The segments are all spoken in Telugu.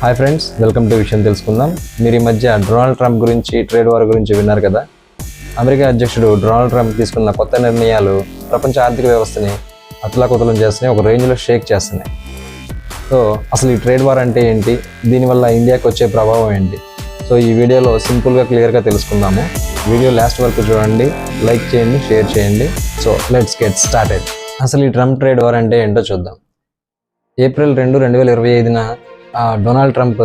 హాయ్ ఫ్రెండ్స్ వెల్కమ్ టు విషయం తెలుసుకుందాం. మీరు ఈ మధ్య డొనాల్డ్ ట్రంప్ గురించి ట్రేడ్ వార్ గురించి విన్నారు కదా? అమెరికా అధ్యక్షుడు డొనాల్డ్ ట్రంప్ తీసుకున్న కొత్త నిర్ణయాలు ప్రపంచ ఆర్థిక వ్యవస్థని అతలాకుతలం చేస్తున్నాయి ఒక రేంజ్లో షేక్ చేస్తున్నాయి. సో అసలు ఈ ట్రేడ్ వార్ అంటే ఏంటి? దీనివల్ల ఇండియాకి వచ్చే ప్రభావం ఏంటి? సో ఈ వీడియోలో సింపుల్గా క్లియర్గా తెలుసుకుందాము. వీడియో లాస్ట్ వరకు చూడండి లైక్ చేయండి షేర్ చేయండి. సో లెట్స్ గెట్ స్టార్టెడ్ అసలు ఈ ట్రంప్ ట్రేడ్ వార్ అంటే ఏంటో చూద్దాం. ఏప్రిల్ రెండు రెండు వేల ఇరవై ఐదున డొనాల్డ్ ట్రంప్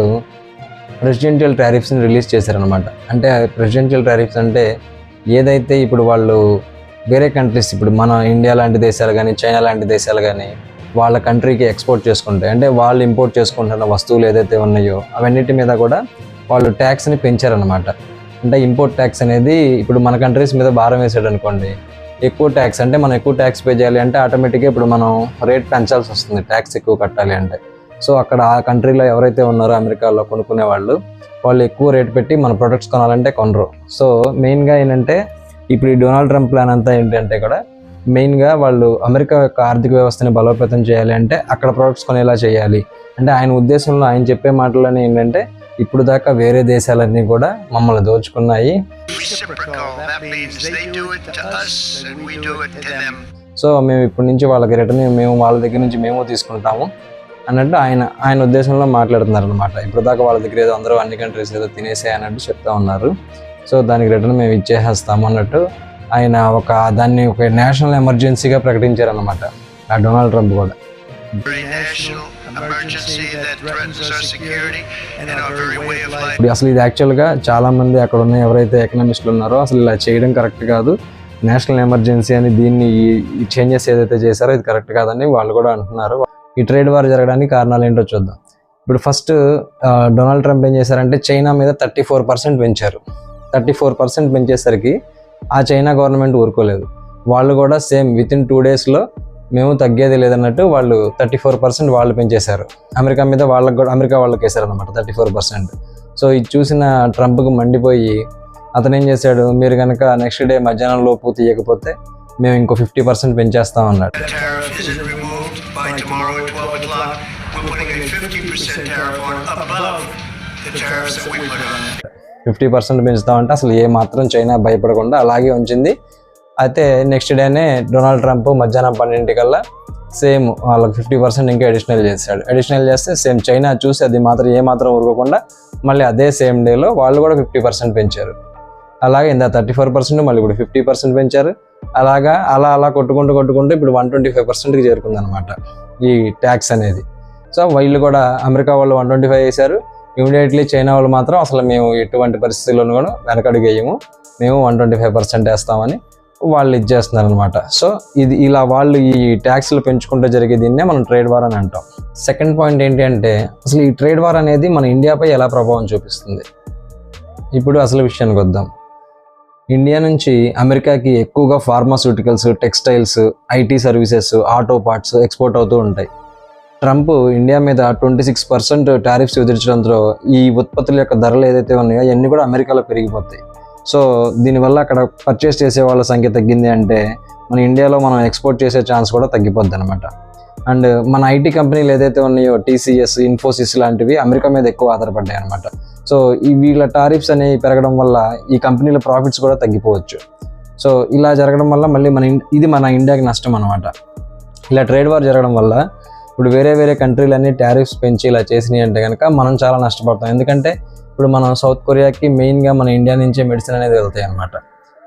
ప్రెసిడెంటియల్ టారిఫ్స్ని రిలీజ్ చేశారనమాట అంటే ప్రెసిడెంటియల్ టారిఫ్స్ అంటే ఏదైతే ఇప్పుడు వాళ్ళు వేరే కంట్రీస్ ఇప్పుడు మన ఇండియా లాంటి దేశాలు కానీ చైనా లాంటి దేశాలు కానీ వాళ్ళ కంట్రీకి ఎక్స్పోర్ట్ చేసుకుంటాయి. అంటే వాళ్ళు ఇంపోర్ట్ చేసుకుంటున్న వస్తువులు ఏదైతే ఉన్నాయో అవన్నిటి మీద కూడా వాళ్ళు ట్యాక్స్ని పెంచారనమాట అంటే ఇంపోర్ట్ ట్యాక్స్ అనేది ఇప్పుడు మన కంట్రీస్ మీద భారం వేసాడు అనుకోండి ఎక్కువ ట్యాక్స్ అంటే మనం ఎక్కువ ట్యాక్స్ పే చేయాలి అంటే ఆటోమేటిక్గా ఇప్పుడు మనం రేట్ పెంచాల్సి వస్తుంది ట్యాక్స్ ఎక్కువ కట్టాలి అంటే. సో అక్కడ ఆ కంట్రీలో ఎవరైతే ఉన్నారో అమెరికాలో కొనుక్కునే వాళ్ళు వాళ్ళు ఎక్కువ రేట్ పెట్టి మన ప్రొడక్ట్స్ కొనాలంటే కొనరు. సో మెయిన్గా ఏంటంటే ఇప్పుడు ఈ డొనాల్డ్ ట్రంప్ ప్లాన్ అంతా ఏంటంటే కూడా మెయిన్గా వాళ్ళు అమెరికా యొక్క ఆర్థిక వ్యవస్థని బలోపేతం చేయాలి అంటే అక్కడ ప్రొడక్ట్స్ కొనేలా చేయాలి. అంటే ఆయన ఉద్దేశంలో ఆయన చెప్పే మాటలోనే ఏంటంటే ఇప్పుడు దాకా వేరే దేశాలన్నీ కూడా మమ్మల్ని దోచుకున్నాయి. సో మేము ఇప్పటి నుంచి వాళ్ళకి రిటర్న్ మేము వాళ్ళ దగ్గర నుంచి మేము తీసుకుంటాము అన్నట్టు ఆయన ఆయన ఉద్దేశంలో మాట్లాడుతున్నారు అనమాట ఇప్పుడు దాకా వాళ్ళ దగ్గర ఏదో అందరూ అన్ని కంట్రీస్ ఏదో తినేసే అన్నట్టు చెప్తా ఉన్నారు. సో దానికి రిటర్న్ మేము ఇచ్చేసేస్తాము అన్నట్టు ఆయన ఒక దాన్ని ఒక నేషనల్ ఎమర్జెన్సీగా ప్రకటించారనమాట ఆ డొనాల్డ్ ట్రంప్ కూడా. అసలు ఇది యాక్చువల్గా చాలా మంది అక్కడ ఉన్న ఎవరైతే ఎకనామిస్టులు ఉన్నారో అసలు ఇలా చేయడం కరెక్ట్ కాదు. నేషనల్ ఎమర్జెన్సీ అని దీన్ని ఈ చేంజెస్ ఏదైతే చేశారో ఇది కరెక్ట్ కాదని వాళ్ళు కూడా అంటున్నారు. ఈ ట్రేడ్ వార్ జరగడానికి కారణాలు ఏంటో చూద్దాం. ఇప్పుడు ఫస్ట్ డొనాల్డ్ ట్రంప్ ఏం చేశారంటే చైనా మీద థర్టీ ఫోర్ పర్సెంట్ పెంచారు. థర్టీ ఫోర్ పర్సెంట్ పెంచేసరికి ఆ చైనా గవర్నమెంట్ ఊరుకోలేదు. వాళ్ళు కూడా సేమ్ విత్ ఇన్ టూ డేస్లో మేము తగ్గేది లేదన్నట్టు వాళ్ళు థర్టీ ఫోర్ పర్సెంట్ వాళ్ళు పెంచేశారు. అమెరికా మీద వాళ్ళకి కూడా అమెరికా వాళ్ళకి వేశారు అనమాట థర్టీ ఫోర్ పర్సెంట్. సో ఇది చూసిన ట్రంప్కి మండిపోయి అతను ఏం చేశాడు మీరు కనుక నెక్స్ట్ డే మధ్యాహ్నం లోపు తీయకపోతే మేము ఇంకో ఫిఫ్టీ పర్సెంట్ పెంచేస్తాం అన్నాడు. ఫిఫ్టీ పర్సెంట్ పెంచుతామంటే అసలు ఏ మాత్రం చైనా భయపడకుండా అలాగే ఉంచింది. అయితే నెక్స్ట్ డేనే డొనాల్డ్ ట్రంప్ మధ్యాహ్నం పన్నెండింటికల్లా సేమ్ వాళ్ళకి ఫిఫ్టీ పర్సెంట్ ఇంకా అడిషనల్ చేశాడు. అడిషనల్ చేస్తే సేమ్ చైనా చూసి అది మాత్రం ఏ మాత్రం ఊరుకోకుండా మళ్ళీ అదే సేమ్ డేలో వాళ్ళు కూడా ఫిఫ్టీ పర్సెంట్ పెంచారు. అలాగే ఇందా థర్టీ ఫోర్ పర్సెంట్ మళ్ళీ ఇప్పుడు ఫిఫ్టీ పర్సెంట్ పెంచారు. అలాగా అలా అలా కొట్టుకుంటూ కొట్టుకుంటూ ఇప్పుడు వన్ ట్వంటీ ఫైవ్ పర్సెంట్కి చేరుకుంది అనమాట ఈ ట్యాక్స్ అనేది. సో వీళ్ళు కూడా అమెరికా వాళ్ళు వన్ ట్వంటీ ఫైవ్ వేశారు ఇమీడియట్లీ చైనా వాళ్ళు మాత్రం అసలు మేము ఎటువంటి పరిస్థితుల్లోనూ కూడా వెనకడుగు వేయము మేము వన్ ట్వంటీ ఫైవ్ పర్సెంట్ వేస్తామని వాళ్ళు ఇచ్చేస్తున్నారు అనమాట సో ఇది ఇలా వాళ్ళు ఈ ట్యాక్స్లు పెంచుకుంటూ జరిగే దీన్నే మనం ట్రేడ్ వార్ అని అంటాం. సెకండ్ పాయింట్ ఏంటి అంటే అసలు ఈ ట్రేడ్ వార్ అనేది మన ఇండియాపై ఎలా ప్రభావం చూపిస్తుంది? ఇప్పుడు అసలు విషయానికి వద్దాం. ఇండియా నుంచి అమెరికాకి ఎక్కువగా pharmaceuticals textiles IT services auto parts export అవుతూ ఉంటాయి. ట్రంప్ ఇండియా మీద ట్వంటీ సిక్స్ పర్సెంట్ టారిఫ్స్ విధించడంతో ఈ ఉత్పత్తుల యొక్క ధరలు ఏదైతే ఉన్నాయో అవన్నీ కూడా అమెరికాలో పెరిగిపోతాయి. సో దీనివల్ల అక్కడ పర్చేస్ చేసే వాళ్ళ సంఖ్య తగ్గింది అంటే మన ఇండియాలో మనం ఎక్స్పోర్ట్ చేసే ఛాన్స్ కూడా తగ్గిపోద్ది అనమాట అండ్ మన ఐటీ కంపెనీలు ఏదైతే ఉన్నాయో టీసీఎస్ ఇన్ఫోసిస్ లాంటివి అమెరికా మీద ఎక్కువ ఆధారపడ్డాయి అనమాట సో ఈ వీళ్ళ టారిఫ్స్ అనేవి పెరగడం వల్ల ఈ కంపెనీల ప్రాఫిట్స్ కూడా తగ్గిపోవచ్చు. సో ఇలా జరగడం వల్ల మళ్ళీ మన ఇది మన ఇండియాకి నష్టం అనమాట ఇలా ట్రేడ్ వార్ జరగడం వల్ల ఇప్పుడు వేరే వేరే కంట్రీలన్నీ టారిఫ్స్ పెంచి ఇలా చేసినాయి అంటే కనుక మనం చాలా నష్టపడతాం. ఎందుకంటే ఇప్పుడు మనం సౌత్ కొరియాకి మెయిన్గా మన ఇండియా నుంచే మెడిసిన్ అనేది వెళ్తాయి అనమాట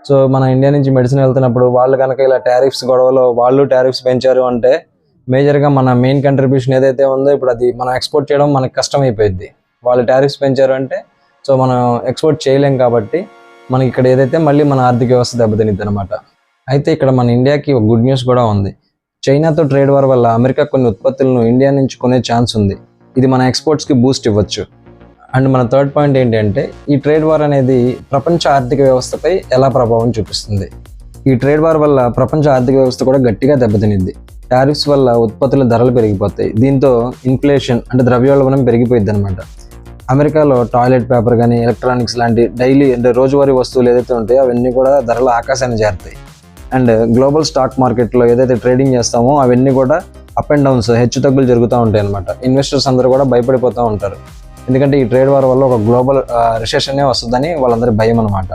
సో మన ఇండియా నుంచి మెడిసిన్ వెళ్తున్నప్పుడు వాళ్ళు కనుక ఇలా టారిఫ్స్ గొడవలో వాళ్ళు టారిఫ్స్ పెంచారు అంటే మేజర్గా మన మెయిన్ కంట్రిబ్యూషన్ ఏదైతే ఉందో ఇప్పుడు అది మనం ఎక్స్పోర్ట్ చేయడం మనకు కష్టం అయిపోయింది వాళ్ళు టారిఫ్స్ పెంచారు అంటే సో మనం ఎక్స్పోర్ట్ చేయలేం కాబట్టి మనకి ఇక్కడ ఏదైతే మళ్ళీ మన ఆర్థిక వ్యవస్థ దెబ్బతినిద్ది అనమాట అయితే ఇక్కడ మన ఇండియాకి ఒక గుడ్ న్యూస్ కూడా ఉంది. చైనాతో ట్రేడ్ వార్ వల్ల అమెరికా కొన్ని ఉత్పత్తులను ఇండియా నుంచి కొనే ఛాన్స్ ఉంది. ఇది మన ఎక్స్పోర్ట్స్కి బూస్ట్ ఇవ్వచ్చు. అండ్ మన థర్డ్ పాయింట్ ఏంటంటే ఈ ట్రేడ్ వార్ అనేది ప్రపంచ ఆర్థిక వ్యవస్థపై ఎలా ప్రభావం చూపిస్తుంది? ఈ ట్రేడ్ వార్ వల్ల ప్రపంచ ఆర్థిక వ్యవస్థ కూడా గట్టిగా దెబ్బతినిద్ది టారిఫ్స్ వల్ల ఉత్పత్తుల ధరలు పెరిగిపోతాయి. దీంతో ఇన్ఫ్లేషన్ అంటే ద్రవ్యోల్బణం పెరిగిపోయింది అనమాట అమెరికాలో టాయిలెట్ పేపర్ కానీ ఎలక్ట్రానిక్స్ లాంటి డైలీ అంటే రోజువారీ వస్తువులు ఏదైతే ఉంటాయో అవన్నీ కూడా ధరలు ఆకాశాన్ని చేరుతాయి అండ్ గ్లోబల్ స్టాక్ మార్కెట్లో ఏదైతే ట్రేడింగ్ చేస్తామో అవన్నీ కూడా అప్ అండ్ డౌన్స్ హెచ్చు తగ్గులు జరుగుతూ ఉంటాయి అనమాట ఇన్వెస్టర్స్ అందరూ కూడా భయపడిపోతూ ఉంటారు. ఎందుకంటే ఈ ట్రేడ్ వార్ వల్ల ఒక గ్లోబల్ రిసెషన్నే వస్తుందని వాళ్ళందరి భయం అనమాట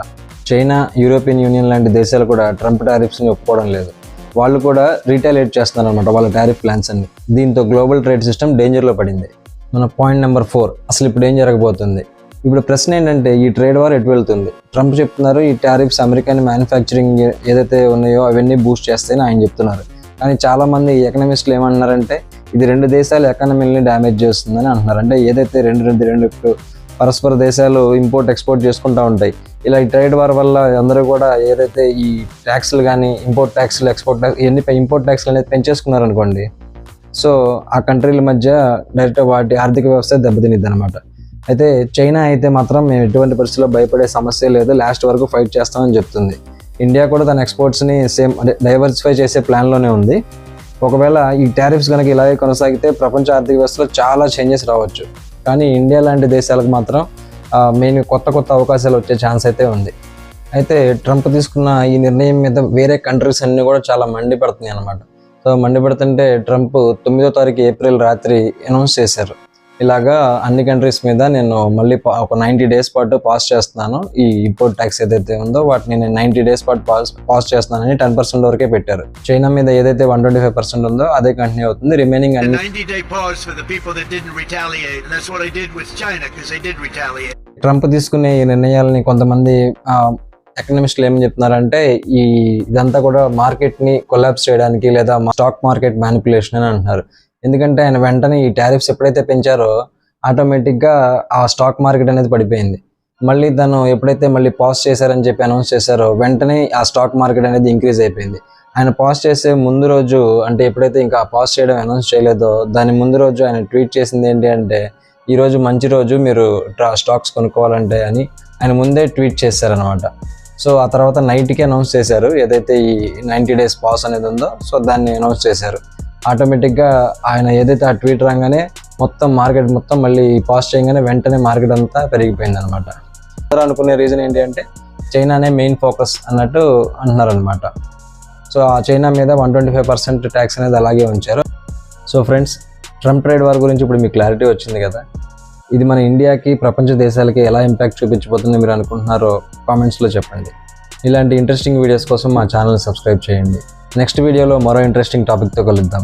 చైనా యూరోపియన్ యూనియన్ లాంటి దేశాలు కూడా ట్రంప్ టారిఫ్స్ని ఒప్పుకోవడం లేదు. వాళ్ళు కూడా రీటాలియేట్ చేస్తున్నారు అనమాట వాళ్ళ టారిఫ్ ప్లాన్స్ అన్ని. దీంతో గ్లోబల్ ట్రేడ్ సిస్టమ్ డేంజర్లో పడింది. మన పాయింట్ నెంబర్ ఫోర్ అసలు ఇప్పుడు ఏం జరగబోతుంది? ఇప్పుడు ప్రశ్న ఏంటంటే ఈ ట్రేడ్ వార్ ఎటు వెళ్తుంది? ట్రంప్ చెప్తున్నారు ఈ టారిఫ్స్ అమెరికన్ మ్యానుఫ్యాక్చరింగ్ ఏదైతే ఉన్నాయో అవన్నీ బూస్ట్ చేస్తాయని ఆయన చెప్తున్నారు. కానీ చాలా మంది ఎకనమిస్టులు ఏమంటున్నారంటే ఇది రెండు దేశాల ఎకానమీని డ్యామేజ్ చేస్తుందని అంటున్నారు. అంటే ఏదైతే రెండు రెండు రెండు ఇప్పుడు పరస్పర దేశాలు ఇంపోర్ట్ ఎక్స్పోర్ట్ చేసుకుంటూ ఉంటాయి ఇలా ఈ ట్రేడ్ వార్ వల్ల అందరూ కూడా ఏదైతే ఈ ట్యాక్స్లు కానీ ఇంపోర్ట్ ట్యాక్స్లు ఎక్స్పోర్ట్ ట్యాక్స్ ఇవన్నీ ఇంపోర్ట్ ట్యాక్స్లు అనేది పెంచేసుకున్నారు అనుకోండి సో ఆ కంట్రీల మధ్య డైరెక్ట్ వాటి ఆర్థిక వ్యవస్థ దెబ్బతినిద్ది అనమాట అయితే చైనా అయితే మాత్రం మేము ఎటువంటి పరిస్థితుల్లో భయపడే సమస్య లేదు. లాస్ట్ వరకు ఫైట్ చేస్తామని చెప్తుంది. ఇండియా కూడా తన ఎక్స్పోర్ట్స్ని సేమ్ అంటే డైవర్సిఫై చేసే ప్లాన్లోనే ఉంది. ఒకవేళ ఈ టారిఫ్స్ కనుక ఇలాగే కొనసాగితే ప్రపంచ ఆర్థిక వ్యవస్థలో చాలా చేంజెస్ రావచ్చు. కానీ ఇండియా లాంటి దేశాలకు మాత్రం మెయిన్ కొత్త కొత్త అవకాశాలు వచ్చే ఛాన్స్ అయితే ఉంది. అయితే ట్రంప్ తీసుకున్న ఈ నిర్ణయం మీద వేరే కంట్రీస్ అన్నీ కూడా చాలా మండిపడుతున్నాయి అనమాట సో మండిపడుతుంటే ట్రంప్ తొమ్మిదో తారీఖు ఏప్రిల్ రాత్రి అనౌన్స్ చేశారు. ఇలాగా అన్ని కంట్రీస్ మీద నేను మళ్ళీ ఒక నైంటీ డేస్ పాటు పాస్ చేస్తున్నాను. ఈ ఇంపోర్ట్ ట్యాక్స్ ఏదైతే ఉందో వాటిని నేను నైంటీ డేస్ పాటు పాస్ పాస్ చేస్తున్నానని టెన్ పర్సెంట్ వరకే పెట్టారు. చైనా మీద ఏదైతే వన్ ట్వంటీ ఫైవ్ పర్సెంట్ ఉందో అదే కంటిన్యూ అవుతుంది. రిమైనింగ్ అన్ని 90 day pause for the people that didn't retaliate, and that's what I did with China because they did retaliate. Trump తీసుకునే ఈ నిర్ణయాలని కొంతమంది ఎకనమిస్టులు ఏమని చెప్తున్నారంటే ఈ ఇదంతా కూడా మార్కెట్ని కొలాప్స్ చేయడానికి లేదా స్టాక్ మార్కెట్ మ్యానిపులేషన్ అని అంటున్నారు. ఎందుకంటే ఆయన వెంటనే ఈ టారిఫ్స్ ఎప్పుడైతే పెంచారో ఆటోమేటిక్గా ఆ స్టాక్ మార్కెట్ అనేది పడిపోయింది. మళ్ళీ తను ఎప్పుడైతే మళ్ళీ పాస్ చేశారని చెప్పి అనౌన్స్ చేశారో వెంటనే ఆ స్టాక్ మార్కెట్ అనేది ఇంక్రీజ్ అయిపోయింది. ఆయన పాస్ చేసే ముందు రోజు అంటే ఎప్పుడైతే ఇంకా పాస్ చేయడం అనౌన్స్ చేయలేదో దాని ముందు రోజు ఆయన ట్వీట్ చేసింది ఏంటి అంటే ఈ రోజు మంచి రోజు మీరు ట్రా- స్టాక్స్ కొనుక్కోవాలంటే అని ఆయన ముందే ట్వీట్ చేశారనమాట సో ఆ తర్వాత నైట్కి అనౌన్స్ చేశారు. ఏదైతే ఈ నైంటీ డేస్ పాస్ అనేది ఉందో సో దాన్ని అనౌన్స్ చేశారు. ఆటోమేటిక్గా ఆయన ఏదైతే ఆ ట్వీట్ రాగానే మొత్తం మార్కెట్ మొత్తం మళ్ళీ పాస్ చేయగానే వెంటనే మార్కెట్ అంతా పెరిగిపోయింది అనమాట అనుకునే రీజన్ ఏంటి అంటే చైనానే మెయిన్ ఫోకస్ అన్నట్టు అంటున్నారు అనమాట సో ఆ చైనా మీద one twenty five percent tax అనేది అలాగే ఉంచారు. So friends Trump trade war గురించి ఇప్పుడు మీకు క్లారిటీ వచ్చింది కదా? ఇది మన ఇండియాకి ప్రపంచ దేశాలకి ఎలా ఇంపాక్ట్ చూపించబోతుంది మీరు అనుకుంటున్నారో కామెంట్స్లో చెప్పండి. ఇలాంటి ఇంట్రెస్టింగ్ వీడియోస్ కోసం మా ఛానల్ సబ్స్క్రైబ్ చేయండి. నెక్స్ట్ వీడియోలో మరో ఇంట్రెస్టింగ్ టాపిక్తో కలుద్దాం.